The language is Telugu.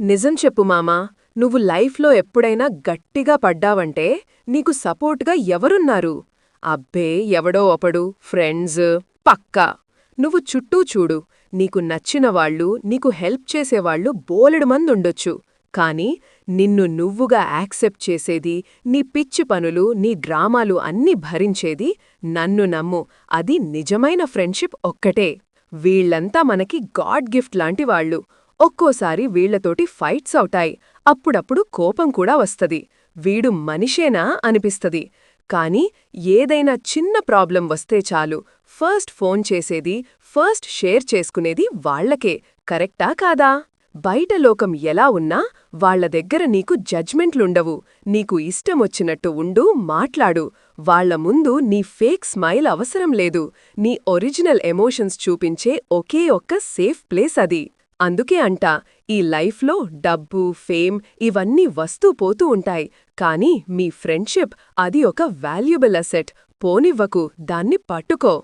నిజం చెప్పు మామా నువ్వు లైఫ్లో ఎప్పుడైనా గట్టిగా పడ్డావంటే నీకు సపోర్ట్గా ఎవరున్నారు? అబ్బే ఎవడో ఒకడు ఫ్రెండ్స్ పక్కా. నువ్వు చుట్టూ చూడు నీకు నచ్చిన వాళ్ళు నీకు హెల్ప్ చేసేవాళ్ళు బోలెడు మందుండొచ్చు కాని నిన్ను నువ్వుగా యాక్సెప్ట్ చేసేది నీ పిచ్చి పనులు నీ డ్రామాలు అన్నీ భరించేది నన్ను నమ్ము. అది నిజమైన ఫ్రెండ్షిప్ ఒక్కటే. వీళ్ళంతా మనకి గాడ్ గిఫ్ట్ లాంటి వాళ్ళు. ఒక్కోసారి వీళ్ళతోటి ఫైట్స్ అవుతాయి. అప్పుడప్పుడు కోపం కూడా వస్తది. వీడు మనిషేనా అనిపిస్తది. కాని ఏదైనా చిన్న ప్రాబ్లం వస్తే చాలు. ఫస్ట్ ఫోన్ చేసేది ఫస్ట్ షేర్ చేసుకునేది వాళ్ళకే కరెక్టా కాదా? బయట లోకం ఎలా ఉన్నా వాళ్ళ దగ్గర నీకు జడ్జ్మెంట్లుండవు. నీకు ఇష్టమొచ్చినట్టు ఉండు మాట్లాడు. వాళ్ళ ముందు నీ ఫేక్ స్మైల్ అవసరం లేదు. నీ ఒరిజినల్ ఎమోషన్స్ చూపించే ఒకే ఒక్క సేఫ్ ప్లేస్ అది. అందుకే అంట ఈ లైఫ్లో డబ్బు ఫేమ్ ఇవన్నీ వస్తూ పోతూ ఉంటాయి. కానీ మీ ఫ్రెండ్షిప్ అది ఒక వాల్యుబుల్ అసెట్. పోనివ్వకు దాన్ని పట్టుకో.